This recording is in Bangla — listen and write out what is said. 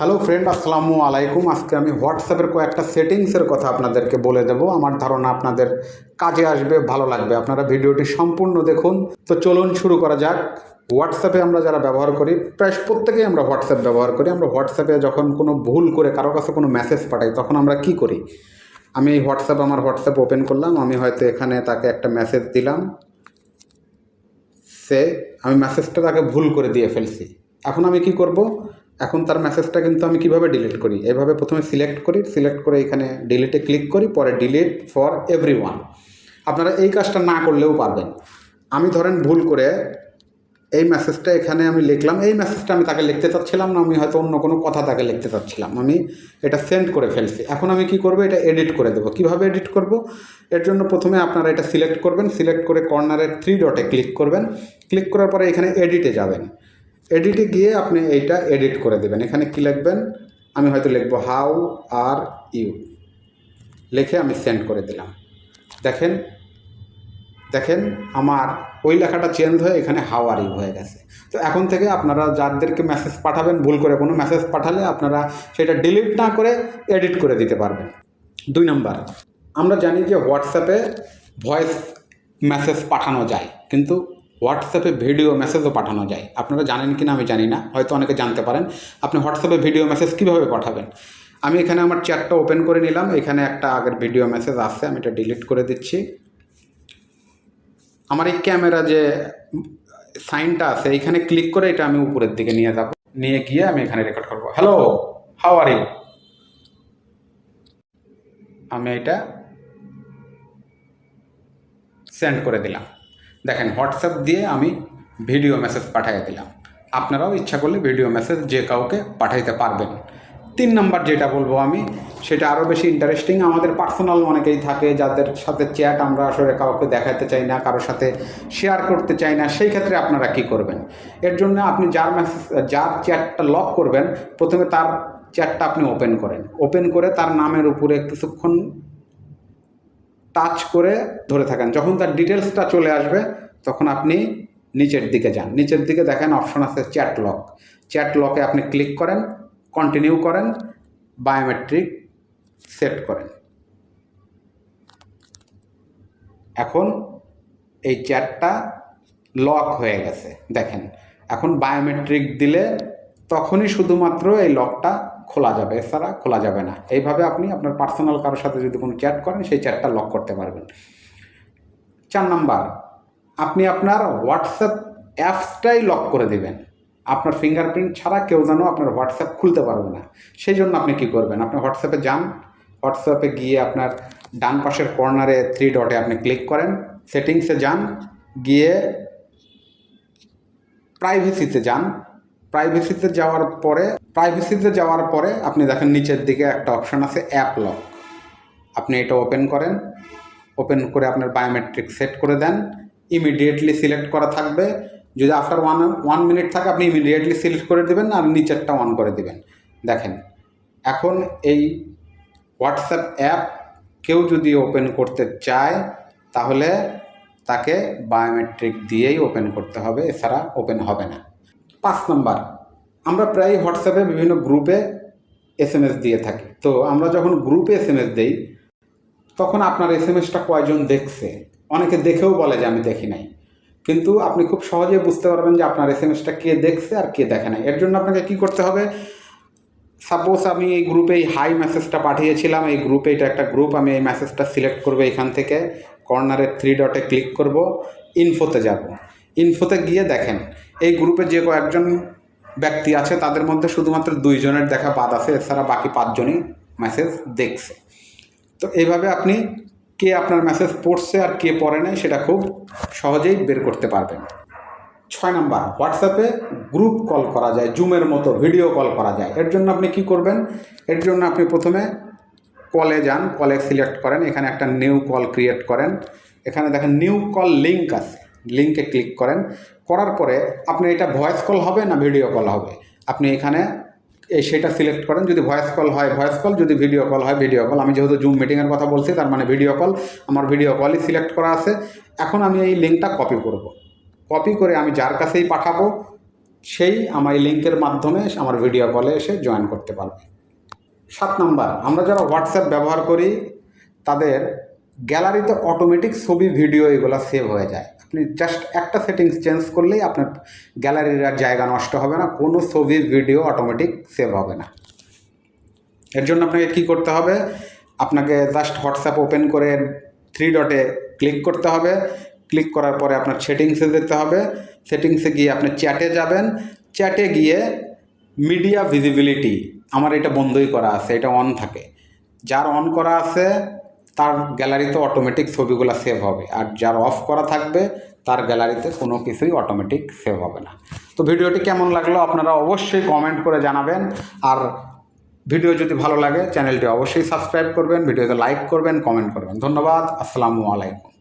হ্যালো ফ্রেন্ড আসসালামু আলাইকুম। আজকে আমি হোয়াটসঅ্যাপের কয়েকটা সেটিংসের কথা আপনাদেরকে বলে দেবো। আমার ধারণা আপনাদের কাজে আসবে, ভালো লাগবে। আপনারা ভিডিওটি সম্পূর্ণ দেখুন। তো চলুন শুরু করা যাক। হোয়াটসঅ্যাপে আমরা যারা ব্যবহার করি, প্রায় প্রত্যেকেই আমরা হোয়াটসঅ্যাপ ব্যবহার করি। আমরা হোয়াটসঅ্যাপে যখন কোনো ভুল করে কারও কাছে কোনো মেসেজ পাঠাই, তখন আমরা কি করি? আমি হোয়াটসঅ্যাপ আমার হোয়াটসঅ্যাপ ওপেন করলাম। আমি হয়তো এখানে তাকে একটা মেসেজ দিলাম। সে, আমি মেসেজটা তাকে ভুল করে দিয়ে ফেলছি। এখন আমি কি করব? এখন তার মেসেজটা কিন্তু আমি কীভাবে ডিলিট করি? এভাবে প্রথমে সিলেক্ট করি সিলেক্ট করে এখানে ডিলিটে ক্লিক করি, পরে ডিলিট ফর এভরি আপনারা এই কাজটা না করলেও পারবেন। আমি ধরেন ভুল করে এই মেসেজটা এখানে আমি লিখলাম, এই মেসেজটা আমি তাকে লিখতে চাচ্ছিলাম না, আমি হয়তো অন্য কোনো কথা তাকে লিখতে চাচ্ছিলাম। আমি এটা সেন্ড করে ফেলছি। এখন আমি কি করব? এটা এডিট করে দেবো। কীভাবে এডিট করব? এর জন্য প্রথমে আপনারা এটা সিলেক্ট করবেন। সিলেক্ট করে কর্নারের থ্রি ডটে ক্লিক করবেন। ক্লিক করার পরে এখানে এডিটে যাবেন। এডিটে গিয়ে আপনি এইটা এডিট করে দেবেন। এখানে কি লিখবেন? আমি হয়তো লিখব হাউ আর ইউ। লিখে আমি সেন্ড করে দিলাম। দেখেন দেখেন আমার ওই লেখাটা চেঞ্জ হয়ে এখানে হাউ আর ইউ হয়ে গেছে। তো এখন থেকে আপনারা যাদেরকে মেসেজ পাঠাবেন, ভুল করে কোনো মেসেজ পাঠালে আপনারা সেটা ডিলিট না করে এডিট করে দিতে পারবেন। দুই নাম্বার, আমরা জানি যে হোয়াটসঅ্যাপে ভয়েস মেসেজ পাঠানো যায়, কিন্তু হোয়াটসঅ্যাপে ভিডিও মেসেজও পাঠানো যায়। আপনারা জানেন কি না আমি জানি না, হয়তো অনেকে জানতে পারেন। আপনি হোয়াটসঅ্যাপে ভিডিও মেসেজ কীভাবে পাঠাবেন? আমি এখানে আমার চ্যাটটা ওপেন করে নিলাম। এখানে একটা আগের ভিডিও মেসেজ আসছে, আমি এটা ডিলিট করে দিচ্ছি। আমার এই ক্যামেরা যে সাইনটা আছে এইখানে ক্লিক করে এটা আমি উপরের দিকে নিয়ে যাব। নিয়ে গিয়ে আমি এখানে রেকর্ড করব। হ্যালো হাউ আর ইউ আমি এটা সেন্ড করে দিলাম। দেখেন হোয়াটসঅ্যাপ দিয়ে আমি ভিডিও মেসেজ পাঠিয়ে দিলাম। আপনারাও ইচ্ছা করলে ভিডিও মেসেজ যে কাউকে পাঠাইতে পারবেন। তিন নম্বর যেটা বলব আমি, সেটা আরও বেশি ইন্টারেস্টিং আমাদের পার্সোনাল অনেকেই থাকে, যাদের সাথে চ্যাট আমরা আসলে কাউকে দেখাতে চাই না, কারোর সাথে শেয়ার করতে চাই না, সেই ক্ষেত্রে আপনারা কি করবেন? এর জন্য আপনি যার মেসেজ যার চ্যাটটা লক করবেন, প্রথমে তার চ্যাটটা আপনি ওপেন করেন। ওপেন করে তার নামের উপরে কিছুক্ষণ টাচ করে ধরে থাকেন। যখন তার ডিটেলসটা চলে আসবে, তখন আপনি নিচের দিকে যান। নিচের দিকে দেখেন অপশন আছে চ্যাট লক। চ্যাট লকে আপনি ক্লিক করেন কন্টিনিউ করেন বায়োমেট্রিক সেট করেন। এখন এই চ্যাটটা লক হয়ে গেছে। দেখেন, এখন বায়োমেট্রিক দিলে তখনই শুধুমাত্র এই লকটা খোলা যাবে, এছাড়া খোলা যাবে না। এইভাবে আপনি আপনার পার্সোনাল কারোর সাথে যদি কোনো চ্যাট করেন, সেই চ্যাটটা লক করতে পারবেন। চার নাম্বার, আপনি আপনার হোয়াটসঅ্যাপ অ্যাপসটাই লক করে দেবেন। আপনার ফিঙ্গারপ্রিন্ট ছাড়া কেউ যেন আপনার হোয়াটসঅ্যাপ খুলতে পারবে না। সেই জন্য আপনি কি করবেন? আপনি হোয়াটসঅ্যাপে যান হোয়াটসঅ্যাপে গিয়ে আপনার ডান পাশের কর্নারে থ্রি ডটে আপনি ক্লিক করেন সেটিংসে যান, গিয়ে প্রাইভেসিতে যান। প্রাইভেসিতে যাওয়ার পরে প্রাইভেসিতে যাওয়ার পরে আপনি দেখেন নিচের দিকে একটা অপশান আছে অ্যাপ লক আপনি এটা ওপেন করেন ওপেন করে আপনার বায়োমেট্রিক সেট করে দেন ইমিডিয়েটলি সিলেক্ট করা থাকবে। যদি আফটার ওয়ান ওয়ান মিনিট থাকে, আপনি ইমিডিয়েটলি সিলেক্ট করে দেবেন আর নিচেরটা অন করে দেবেন। দেখেন, এখন এই হোয়াটসঅ্যাপ অ্যাপ কেউ যদি ওপেন করতে চায়, তাহলে তাকে বায়োমেট্রিক দিয়েই ওপেন করতে হবে, এছাড়া ওপেন হবে না। পাঁচ নাম্বার আমরা প্রায় হোয়াটসঅ্যাপে বিভিন্ন গ্রুপে এস এম এস দিয়ে থাকি। তো আমরা যখন গ্রুপে এস এম এস দিই, তখন আপনার এস এম এসটা কয়জন দেখছে? অনেকে দেখেও বলে যে আমি দেখি নাই। কিন্তু আপনি খুব সহজে বুঝতে পারবেন যে আপনার এস এম এসটা কে দেখছে আর কে দেখে নাই। এর জন্য আপনাকে কি করতে হবে সাপোজ আমি এই গ্রুপে এই হাই মেসেজটা পাঠিয়েছিলাম, এই গ্রুপে এটা একটা গ্রুপ আমি এই মেসেজটা সিলেক্ট করব এখান থেকে কর্নারের থ্রি ডটে ক্লিক করব ইনফোতে যাব। ইনফোতে গিয়ে দেখেন, এই গ্রুপে যে কয়েকজন ব্যক্তি আছে, তাদের মধ্যে শুধুমাত্র দুইজনের দেখা বাদ আছে, এছাড়া বাকি পাঁচজনই মেসেজ দেখছে। তো এইভাবে আপনি কে আপনার মেসেজ পড়ছে আর কে পড়ে নাই সেটা খুব সহজেই বের করতে পারবেন। ছয় নাম্বার হোয়াটসঅ্যাপে গ্রুপ কল করা যায় জুমের মতো ভিডিও কল করা যায়। এর জন্য আপনি কি করবেন? এর জন্য আপনি প্রথমে কলে যান কলে সিলেক্ট করেন, এখানে একটা নিউ কল ক্রিয়েট করেন। এখানে দেখেন নিউ কল লিঙ্ক আছে। লিঙ্কে ক্লিক করেন। করার পরে আপনি এটা ভয়েস কল হবে না ভিডিও কল হবে? আপনি এখানে সেটা সিলেক্ট করেন। যদি ভয়েস কল হয়, ভয়েস কল। যদি ভিডিও কল হয়, ভিডিও কল। আমি যেহেতু জুম মিটিংয়ের কথা বলছি, তার মানে ভিডিও কল। আমার ভিডিও কলই সিলেক্ট করা আছে। এখন আমি এই লিঙ্কটা কপি করব। কপি করে আমি যার কাছেই পাঠাবো, সেই আমার এই লিঙ্কের মাধ্যমে আমার ভিডিও কলে এসে জয়েন করতে পারবে। সাত নাম্বার, আমরা যারা হোয়াটসঅ্যাপ ব্যবহার করি, তাদের গ্যালারিতে অটোমেটিক ছবি ভিডিও এগুলো সেভ হয়ে যায়। আপনি জাস্ট একটা সেটিংস চেঞ্জ করলেই আপনার গ্যালারির আর জায়গা নষ্ট হবে না, কোনো ছবি ভিডিও অটোমেটিক সেভ হবে না। এর জন্য আপনাকে কি করতে হবে? আপনাকে জাস্ট হোয়াটসঅ্যাপ ওপেন করে থ্রি ডটে ক্লিক করতে হবে। ক্লিক করার পরে আপনার সেটিংসে যেতে হবে। সেটিংসে গিয়ে আপনি চ্যাটে যাবেন। চ্যাটে গিয়ে মিডিয়া ভিজিবিলিটি আমার এটা বন্ধই করা আছে, এটা অন থাকে। যার অন করা আছে তার গ্যালারিতে অটোমেটিক ছবিগুলো সেভ হবে। আর যার অফ করা থাকবে, তার গ্যালারিতে কোনো কিছুই অটোমেটিক সেভ হবে না। তো ভিডিওটি কেমন লাগল আপনারা অবশ্যই কমেন্ট করে জানাবেন। আর ভিডিও যদি ভালো লাগে চ্যানেলটি অবশ্যই সাবস্ক্রাইব করবেন, ভিডিওতে লাইক করবেন কমেন্ট করবেন। ধন্যবাদ, আসসালামু আলাইকুম।